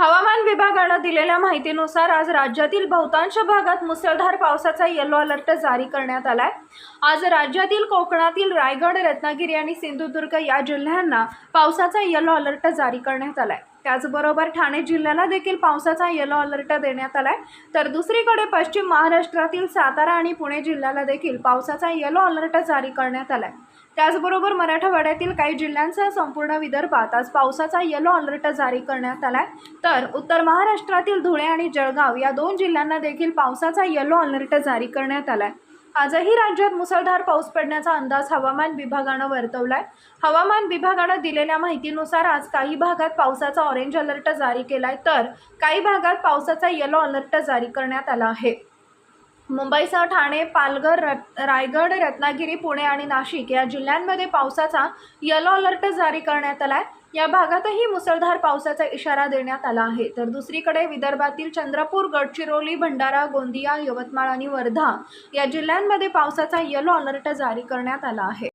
हवामान विभागानं दिलेल्या माहितीनुसार आज राज्यातील बहुतांश भागात मुसळधार पावसाचा येलो अलर्ट जारी करण्यात आलाय. आज राज्यातील कोकणातील रायगड रत्नागिरी आणि सिंधुदुर्ग या जिल्ह्यांना पावसाचा येलो अलर्ट जारी करण्यात आलाय. त्याचबरोबर ठाणे जिल्ह्याला देखील पावसाचा येलो अलर्ट देण्यात आला आहे तर दुसरीकडे पश्चिम महाराष्ट्रातील सातारा आणि पुणे जिल्ह्याला देखील पावसाचा येलो अलर्ट जारी करण्यात आला आहे त्याचबरोबर मराठवाड्यातील काही जिल्ह्यांसह संपूर्ण विदर्भात आज पावसाचा येलो अलर्ट जारी करण्यात आला आहे तर उत्तर महाराष्ट्रातील धुळे आणि जळगाव या दोन जिल्ह्यांना देखील पावसाचा येलो अलर्ट जारी करण्यात आला आहे आजही राज्यात मुसळधार पाऊस पडण्याचा अंदाज हवामान विभागानं वर्तवलाय. हवामान विभागानं दिलेल्या माहितीनुसार आज काही भागात पावसाचा ऑरेंज अलर्ट जारी केलाय तर काही भागात पावसाचा येलो अलर्ट जारी करण्यात आला आहे. मुंबईसह ठाणे पालघर रत रायगड रत्नागिरी पुणे आणि नाशिक या जिल्ह्यांमध्ये पावसाचा येलो अलर्ट जारी करण्यात आला आहे या भागातही मुसळधार पावसाचा इशारा देण्यात आला आहे. तर दुसरीकडे विदर्भातील चंद्रपूर गडचिरोली भंडारा गोंदिया यवतमाळ आणि वर्धा या जिल्ह्यांमध्ये पावसाचा येलो अलर्ट जारी करण्यात आला आहे.